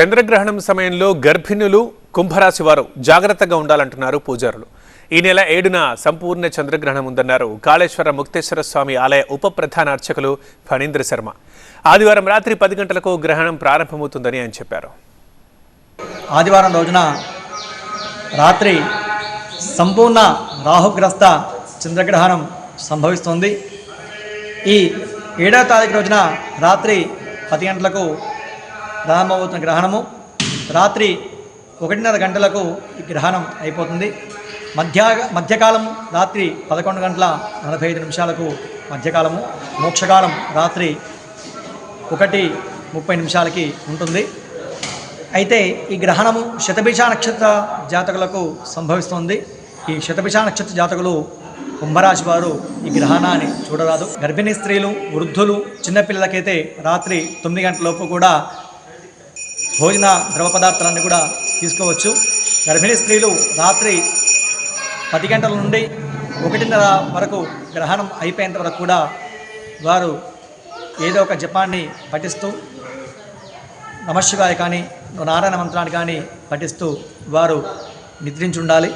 చంద్రగ్రహణం సమయంలో గర్భిణులు కుంభరాశి వారు జాగ్రత్తగా ఉండాలంటున్నారు పూజారులు. ఈ నెల ఏడున సంపూర్ణ చంద్రగ్రహణం ఉందన్నారు కాళేశ్వర ముక్తేశ్వర స్వామి ఆలయ ఉప ప్రధాన అర్చకులు ఫణీంద్ర శర్మ. ఆదివారం రాత్రి పది గంటలకు గ్రహణం ప్రారంభమవుతుందని ఆయన చెప్పారు. ఆదివారం రోజున రాత్రి సంపూర్ణ రాహుగ్రస్త చంద్రగ్రహణం సంభవిస్తుంది. ఈ ఏడవ తారీఖు రోజున రాత్రి పది గంటలకు ప్రారంభమవుతున్న గ్రహణము. రాత్రి ఒకటిన్నర గంటలకు ఈ గ్రహణం అయిపోతుంది. మధ్య మధ్యకాలం రాత్రి పదకొండు గంటల నలభై ఐదు నిమిషాలకు మధ్యకాలము. మోక్షకాలం రాత్రి ఒకటి ముప్పై నిమిషాలకి ఉంటుంది. అయితే ఈ గ్రహణము శతభిష నక్షత్ర జాతకులకు సంభవిస్తుంది. ఈ శతభిష నక్షత్ర జాతకులు కుంభరాశి వారు ఈ గ్రహణాన్ని చూడరాదు. గర్భిణీ స్త్రీలు వృద్ధులు చిన్నపిల్లలకైతే రాత్రి తొమ్మిది గంటల లోపు కూడా భోజన ద్రవ పదార్థాలన్నీ కూడా తీసుకోవచ్చు. గర్భిణీ స్త్రీలు రాత్రి పది గంటల నుండి ఒకటిన్నర వరకు గ్రహణం అయిపోయేంత వరకు కూడా వారు ఏదో ఒక జపాన్ని పఠిస్తూ నమశివాయ కానీ నారాయణ మంత్రాన్ని కానీ పఠిస్తూ వారు నిద్రించుండాలి.